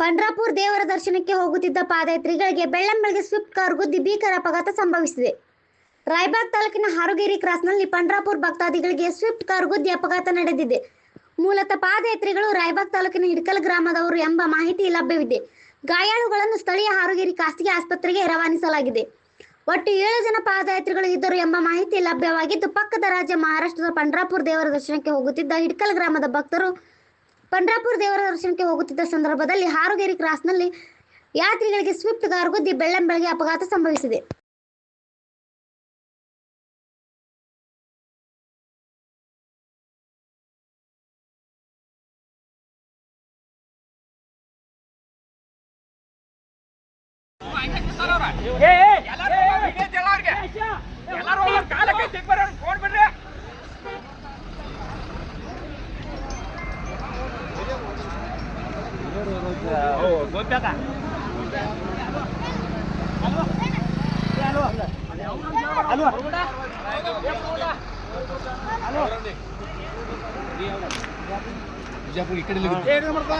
ಪಂಡ್ರಾಪುರ್ ದೇವರ ದರ್ಶನಕ್ಕೆ ಹೋಗುತ್ತಿದ್ದ ಪಾದಯಾತ್ರಿಗಳಿಗೆ ಬೆಳ್ಳಂಬೆಳಗ್ಗೆ ಸ್ವಿಫ್ಟ್ ಕಾರ್ ಗುದ್ದಿ ಭೀಕರ ಅಪಘಾತ ಸಂಭವಿಸಿದೆ. ರಾಯಬಾಗ್ ತಾಲೂಕಿನ ಹಾರುಗೇರಿ ಕ್ರಾಸ್ನಲ್ಲಿ ಪಂಡ್ರಾಪುರ್ ಭಕ್ತಾದಿಗಳಿಗೆ ಸ್ವಿಫ್ಟ್ ಕಾರ್ ಗುದ್ದಿ ಅಪಘಾತ ನಡೆದಿದೆ. ಮೂಲತಃ ಪಾದಯಾತ್ರಿಗಳು ರಾಯಬಾಗ್ ತಾಲೂಕಿನ ಹಿಡ್ಕಲ್ ಗ್ರಾಮದವರು ಎಂಬ ಮಾಹಿತಿ ಲಭ್ಯವಿದೆ. ಗಾಯಾಳುಗಳನ್ನು ಸ್ಥಳೀಯ ಹಾರುಗೇರಿ ಖಾಸಗಿ ಆಸ್ಪತ್ರೆಗೆ ರವಾನಿಸಲಾಗಿದೆ. ಒಟ್ಟು ಏಳು ಜನ ಪಾದಯಾತ್ರಿಗಳು ಇದ್ದರು ಎಂಬ ಮಾಹಿತಿ ಲಭ್ಯವಾಗಿದ್ದು, ಪಕ್ಕದ ರಾಜ್ಯ ಮಹಾರಾಷ್ಟ್ರದ ಪಂಡ್ರಾಪುರ್ ದೇವರ ದರ್ಶನಕ್ಕೆ ಹೋಗುತ್ತಿದ್ದ ಹಿಡ್ಕಲ್ ಗ್ರಾಮದ ಭಕ್ತರು ಪಂಡ್ರಾಪುರ್ ದೇವರ ದರ್ಶನಕ್ಕೆ ಹೋಗುತ್ತಿದ್ದ ಸಂದರ್ಭದಲ್ಲಿ ಹಾರುಗೇರಿ ಕ್ರಾಸ್ನಲ್ಲಿ ಯಾತ್ರಿಗಳಿಗೆ ಸ್ವಿಫ್ಟ್ ಕಾರ್ ಗುದ್ದಿ ಬೆಳ್ಳಂಬೆಳಗ್ಗೆ ಅಪಘಾತ ಸಂಭವಿಸಿದೆ. ಏ ಓ, ಗೊತ್ತಾತ? ಅಲ್ವಾ? ಏನು ಮಾಡ್ತಾ